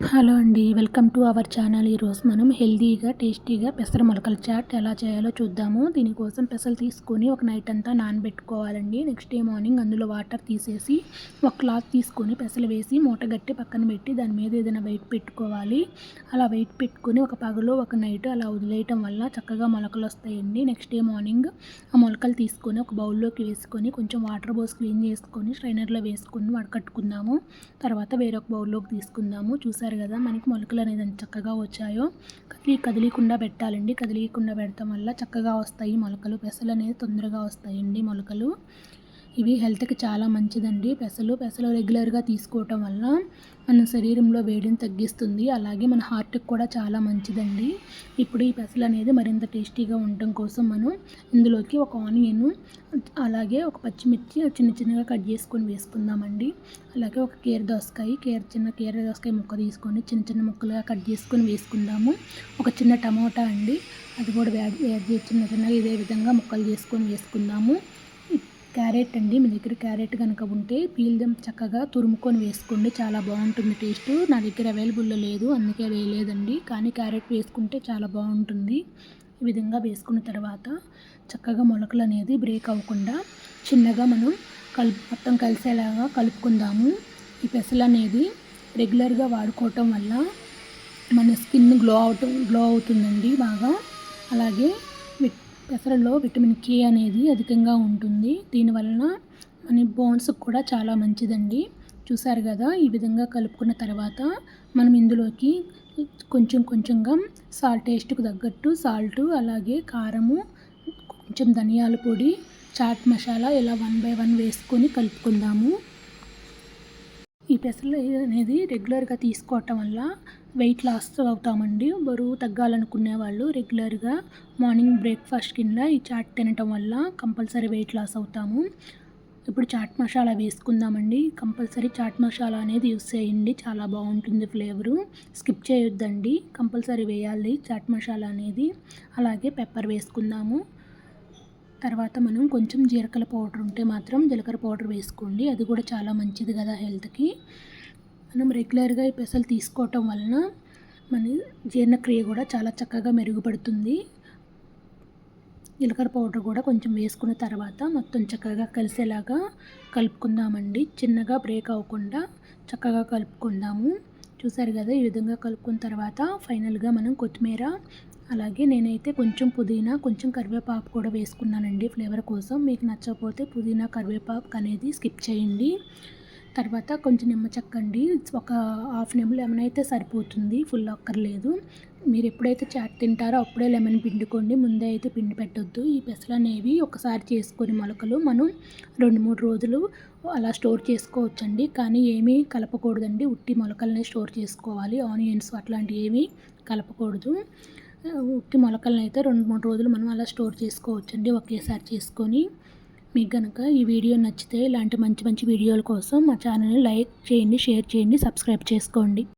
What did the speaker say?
Hello అండి welcome to our channel. ఈరోజు మనం హెల్తీగా టేస్టీగా పెసర మొలకల చాట్ ఎలా చేయాలో చూద్దాము. దీనికోసం పెసలు తీసుకొని ఒక నైట్ అంతా నానబెట్టుకోవాలండి. నెక్స్ట్ డే మార్నింగ్ అందులో వాటర్ తీసేసి ఒక క్లాత్ తీసుకొని పెసలు వేసి మూట గట్టి పక్కన పెట్టి దాని మీద ఏదైనా వెయిట్ పెట్టుకోవాలి. అలా వెయిట్ పెట్టుకొని ఒక పగలు ఒక నైట్ అలా వదిలేయటం వల్ల చక్కగా మొలకలు వస్తాయండి. నెక్స్ట్ డే మార్నింగ్ ఆ మొలకలు తీసుకొని ఒక బౌల్లోకి వేసుకొని కొంచెం వాటర్ బోస్ క్లీన్ చేసుకొని స్ట్రైనర్లో వేసుకొని వడకట్టుకుందాము. తర్వాత వేరొక బౌల్లోకి తీసుకుందాము. చూసారు చూసారు కదా మనకి మొలకలు అనేది ఎంత చక్కగా వచ్చాయో. కదిలి కదిలీకుండా పెట్టాలండి. కదిలీకుండా పెడతాం వల్ల చక్కగా వస్తాయి మొలకలు. పెసలు అనేది తొందరగా వస్తాయండి మొలకలు. ఇవి హెల్త్కి చాలా మంచిదండి. పెసలు పెసలు రెగ్యులర్గా తీసుకోవటం వల్ల మన శరీరంలో వేడిని తగ్గిస్తుంది. అలాగే మన హార్ట్కి కూడా చాలా మంచిదండి. ఇప్పుడు ఈ పెసలు అనేది మరింత టేస్టీగా ఉండటం కోసం మనం ఇందులోకి ఒక ఆనియన్ అలాగే ఒక పచ్చిమిర్చి చిన్న చిన్నగా కట్ చేసుకొని వేసుకుందామండి. అలాగే ఒక కీర దోసకాయ కేర చిన్న కీర దోసకాయ ముక్క తీసుకొని చిన్న చిన్న ముక్కలుగా కట్ చేసుకొని వేసుకుందాము. ఒక చిన్న టమోటా అండి. అది కూడా వేడి వేడి చిన్న చిన్నగా ఇదే విధంగా ముక్కలు చేసుకొని వేసుకుందాము. క్యారెట్ అండి. మీ దగ్గర క్యారెట్ కనుక ఉంటే పీల్దం చక్కగా తురుముకొని వేసుకోండి. చాలా బాగుంటుంది టేస్ట్. నా దగ్గర అవైలబుల్లో లేదు అందుకే వేయలేదండి. కానీ క్యారెట్ వేసుకుంటే చాలా బాగుంటుంది. ఈ విధంగా వేసుకున్న తర్వాత చక్కగా మొలకలు అనేది బ్రేక్ అవ్వకుండా చిన్నగా మనం కలుపు మొత్తం కలిసేలాగా కలుపుకుందాము. ఈ పెసలు అనేది రెగ్యులర్గా వాడుకోవటం వల్ల మన స్కిన్ గ్లో అవటం గ్లో అవుతుందండి బాగా. అలాగే పెసరలో విటమిన్ కే అనేది అధికంగా ఉంటుంది. దీనివలన మన బోన్స్కి కూడా చాలా మంచిదండి. చూసారు కదా ఈ విధంగా కలుపుకున్న తర్వాత మనం ఇందులోకి కొంచెం కొంచెంగా సాల్ట్ టేస్ట్కు తగ్గట్టు సాల్ట్ అలాగే కారము కొంచెం ధనియాల పొడి చాట్ మసాలా ఇలా వన్ బై వన్ వేసుకొని కలుపుకుందాము. ఈ పెసలు అనేది రెగ్యులర్గా తీసుకోవటం వల్ల వెయిట్ లాస్ అవుతామండి. బరువు తగ్గాలనుకునే వాళ్ళు రెగ్యులర్గా మార్నింగ్ బ్రేక్ఫాస్ట్ కింద ఈ చాట్ తినటం వల్ల కంపల్సరీ వెయిట్ లాస్ అవుతాము. ఇప్పుడు చాట్ మసాలా వేసుకుందామండి. కంపల్సరీ చాట్ మసాలా అనేది యూస్ చేయండి. చాలా బాగుంటుంది ఫ్లేవరు. స్కిప్ చేయొద్దండి. కంపల్సరీ వేయాలి చాట్ మసాలా అనేది. అలాగే పెప్పర్ వేసుకుందాము. తర్వాత మనం కొంచెం జీలకర్ర పౌడర్ ఉంటే మాత్రం జీలకర్ర పౌడర్ వేసుకోండి. అది కూడా చాలా మంచిది కదా హెల్త్కి. మనం రెగ్యులర్గా ఈ పెసలు తీసుకోవటం వలన మన జీర్ణక్రియ కూడా చాలా చక్కగా మెరుగుపడుతుంది. జీలకర్ర పౌడర్ కూడా కొంచెం వేసుకున్న తర్వాత మొత్తం చక్కగా కలిసేలాగా కలుపుకుందామండి. చిన్నగా బ్రేక్ అవ్వకుండా చక్కగా కలుపుకుందాము. చూసారు కదా ఈ విధంగా కలుపుకున్న తర్వాత ఫైనల్గా మనం కొత్తిమీర అలాగే నేనైతే కొంచెం పుదీనా కొంచెం కరివేపాకు కూడా వేసుకున్నానండి. ఫ్లేవర్ కోసం మీకు నచ్చకపోతే పుదీనా కరివేపాకు అనేది స్కిప్ చేయండి. తర్వాత కొంచెం నిమ్మ చెక్కండి. ఒక హాఫ్ నిమ్మ లెమన్ అయితే సరిపోతుంది. ఫుల్ అక్కర్లేదు. మీరు ఎప్పుడైతే చాట్ తింటారో అప్పుడే లెమన్ పిండుకోండి. ముందే అయితే పిండి పెట్టొద్దు. ఈ పెసలు అనేవి ఒకసారి చేసుకొని మొలకలు మనం రెండు మూడు రోజులు అలా స్టోర్ చేసుకోవచ్చండి. కానీ ఏమీ కలపకూడదండి. ఉట్టి మొలకల్ని స్టోర్ చేసుకోవాలి. ఆనియన్స్ అట్లాంటివి ఏమీ కలపకూడదు. ఉట్టి మొలకలను అయితే రెండు మూడు రోజులు మనం అలా స్టోర్ చేసుకోవచ్చండి. ఒకేసారి చేసుకొని మీకు కనుక ఈ వీడియో నచ్చితే ఇలాంటి మంచి మంచి వీడియోల కోసం మా ఛానల్ని లైక్ చేయండి షేర్ చేయండి సబ్స్క్రైబ్ చేసుకోండి.